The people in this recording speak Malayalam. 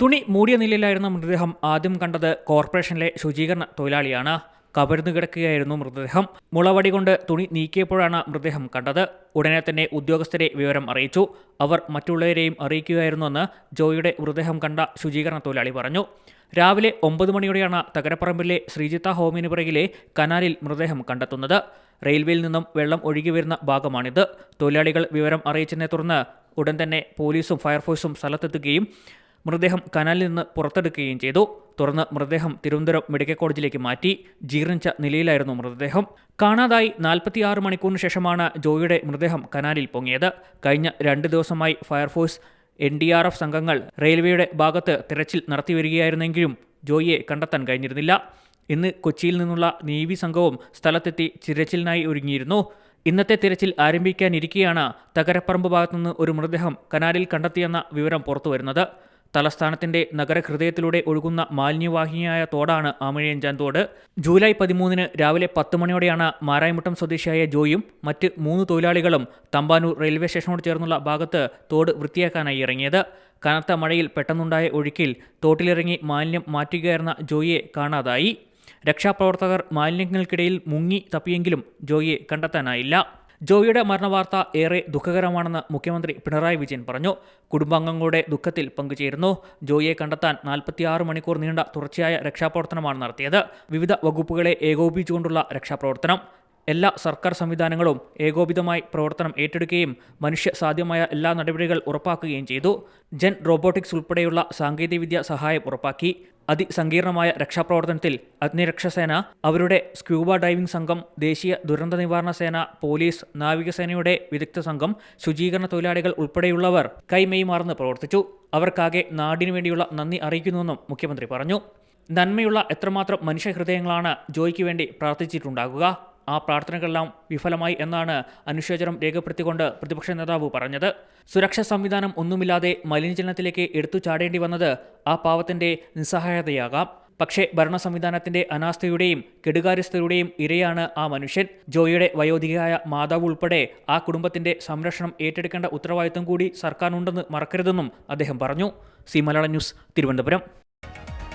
തുണി മൂടിയ നിലയിലായിരുന്ന മൃതദേഹം ആദ്യം കണ്ടത് കോർപ്പറേഷനിലെ ശുചീകരണ തൊഴിലാളിയാണ്. കവർന്നു കിടക്കുകയായിരുന്നു മൃതദേഹം. മുളവടി കൊണ്ട് തുണി നീക്കിയപ്പോഴാണ് മൃതദേഹം കണ്ടത്. ഉടനെ തന്നെ ഉദ്യോഗസ്ഥരെ വിവരം അറിയിച്ചു. അവർ മറ്റുള്ളവരെയും അറിയിക്കുകയായിരുന്നുവെന്ന് ജോയിയുടെ മൃതദേഹം കണ്ട ശുചീകരണ തൊഴിലാളി പറഞ്ഞു. രാവിലെ ഒമ്പത് മണിയോടെയാണ് തകരപ്പറമ്പിലെ ശ്രീജിത്ത ഹോമിന് പിറകിലെ കനാലിൽ മൃതദേഹം കണ്ടെത്തുന്നത്. റെയിൽവേയിൽ നിന്നും വെള്ളം ഒഴുകി വരുന്ന ഭാഗമാണിത്. തൊഴിലാളികൾ വിവരം അറിയിച്ചതിനെ തുടർന്ന് ഉടൻ തന്നെ പോലീസും ഫയർഫോഴ്സും സ്ഥലത്തെത്തുകയും മൃതദേഹം കനാലിൽ നിന്ന് പുറത്തെടുക്കുകയും ചെയ്തു. തുടർന്ന് മൃതദേഹം തിരുവനന്തപുരം മെഡിക്കൽ കോളേജിലേക്ക് മാറ്റി ജീർണിച്ച നിലയിലായിരുന്നു മൃതദേഹം. കാണാതായി നാൽപ്പത്തിയാറ് മണിക്കൂറിന് ശേഷമാണ് ജോയിയുടെ മൃതദേഹം കനാലിൽ പൊങ്ങിയത്. കഴിഞ്ഞ രണ്ട് ദിവസമായി fire force N D R F സംഘങ്ങൾ റെയിൽവേയുടെ ഭാഗത്ത് തിരച്ചിൽ നടത്തിവരികയായിരുന്നെങ്കിലും ജോയിയെ കണ്ടെത്താൻ കഴിഞ്ഞിരുന്നില്ല. ഇന്ന് കൊച്ചിയിൽ നിന്നുള്ള നേവി സംഘവും സ്ഥലത്തെത്തി തിരച്ചിലിനായി ഒരുങ്ങിയിരുന്നു. ഇന്നത്തെ തിരച്ചിൽ ആരംഭിക്കാനിരിക്കെയാണ് തകരപ്പറമ്പ് ഭാഗത്തുനിന്ന് ഒരു മൃതദേഹം കനാലിൽ കണ്ടെത്തിയെന്ന വിവരം പുറത്തുവരുന്നത്. തലസ്ഥാനത്തിന്റെ നഗരഹൃദയത്തിലൂടെ ഒഴുകുന്ന മാലിന്യവാഹിനിയായ തോടാണ് ആമഴിയഞ്ചാൻ തോട് ജൂലൈ പതിമൂന്നിന് രാവിലെ പത്ത് മണിയോടെയാണ് മാരായമുട്ടം സ്വദേശിയായ ജോയും മറ്റ് മൂന്ന് തൊഴിലാളികളും തമ്പാനൂർ റെയിൽവേ സ്റ്റേഷനോട് ചേർന്നുള്ള ഭാഗത്ത് തോട് വൃത്തിയാക്കാനായി ഇറങ്ങിയത്. കനത്ത മഴയിൽ പെട്ടെന്നുണ്ടായ ഒഴുക്കിൽ തോട്ടിലിറങ്ങി മാലിന്യം മാറ്റുകയായിരുന്ന ജോയിയെ കാണാതായി. രക്ഷാപ്രവർത്തകർ മാലിന്യങ്ങൾക്കിടയിൽ മുങ്ങി തപ്പിയെങ്കിലും ജോയിയെ കണ്ടെത്താനായില്ല. ജോയിയുടെ മരണവാർത്ത ഏറെ ദുഃഖകരമാണെന്ന് മുഖ്യമന്ത്രി പിണറായി വിജയൻ പറഞ്ഞു. കുടുംബാംഗങ്ങളുടെ ദുഃഖത്തിൽ പങ്കുചേരുന്നു. ജോയിയെ കണ്ടെത്താൻ നാൽപ്പത്തിയാറ് മണിക്കൂർ നീണ്ട തുടർച്ചയായ രക്ഷാപ്രവർത്തനമാണ് നടത്തിയത്. വിവിധ വകുപ്പുകളെ ഏകോപിപ്പിച്ചുകൊണ്ടുള്ള രക്ഷാപ്രവർത്തനം. എല്ലാ സർക്കാർ സംവിധാനങ്ങളും ഏകോപിതമായി പ്രവർത്തനം ഏറ്റെടുക്കുകയും മനുഷ്യ സാധ്യമായ എല്ലാ നടപടികൾ ഉറപ്പാക്കുകയും ചെയ്തു. ജെൻ റോബോട്ടിക്സ് ഉൾപ്പെടെയുള്ള സാങ്കേതികവിദ്യ സഹായം ഉറപ്പാക്കി. അതിസങ്കീർണമായ രക്ഷാപ്രവർത്തനത്തിൽ അഗ്നിരക്ഷാസേന അവരുടെ സ്ക്യൂബ ഡൈവിംഗ് സംഘം ദേശീയ ദുരന്ത നിവാരണ സേന പോലീസ് നാവികസേനയുടെ വിദഗ്ധ സംഘം ശുചീകരണ തൊഴിലാളികൾ ഉൾപ്പെടെയുള്ളവർ കൈമെയ് മാർന്ന് പ്രവർത്തിച്ചു. അവർക്കാകെ നാടിനു വേണ്ടിയുള്ള നന്ദി അറിയിക്കുന്നുവെന്നും മുഖ്യമന്ത്രി പറഞ്ഞു. നന്മയുള്ള എത്രമാത്രം മനുഷ്യഹൃദയങ്ങളാണ് ജോയ്ക്ക് വേണ്ടി പ്രാർത്ഥിച്ചിട്ടുണ്ടാകുക? ആ പ്രാർത്ഥനകളെല്ലാം വിഫലമായി എന്നാണ് അനുശോചനം രേഖപ്പെടുത്തിക്കൊണ്ട് പ്രതിപക്ഷ നേതാവ് പറഞ്ഞത്. സുരക്ഷാ സംവിധാനം ഒന്നുമില്ലാതെ മലിനജലത്തിലേക്ക് എടുത്തു ചാടേണ്ടി വന്നത് ആ പാവത്തിന്റെ നിസ്സഹായതയാകാം. പക്ഷേ ഭരണ സംവിധാനത്തിന്റെ അനാസ്ഥയുടെയും കെടുകാര്യസ്ഥയുടെയും ഇരയാണ് ആ മനുഷ്യൻ. ജോയിയുടെ വയോധികയായ മാതാവ് ഉൾപ്പെടെ ആ കുടുംബത്തിന്റെ സംരക്ഷണം ഏറ്റെടുക്കേണ്ട ഉത്തരവാദിത്തം കൂടി സർക്കാരിനുണ്ടെന്ന് മറക്കരുതെന്നും അദ്ദേഹം പറഞ്ഞു. സി മലയാള ന്യൂസ് തിരുവനന്തപുരം.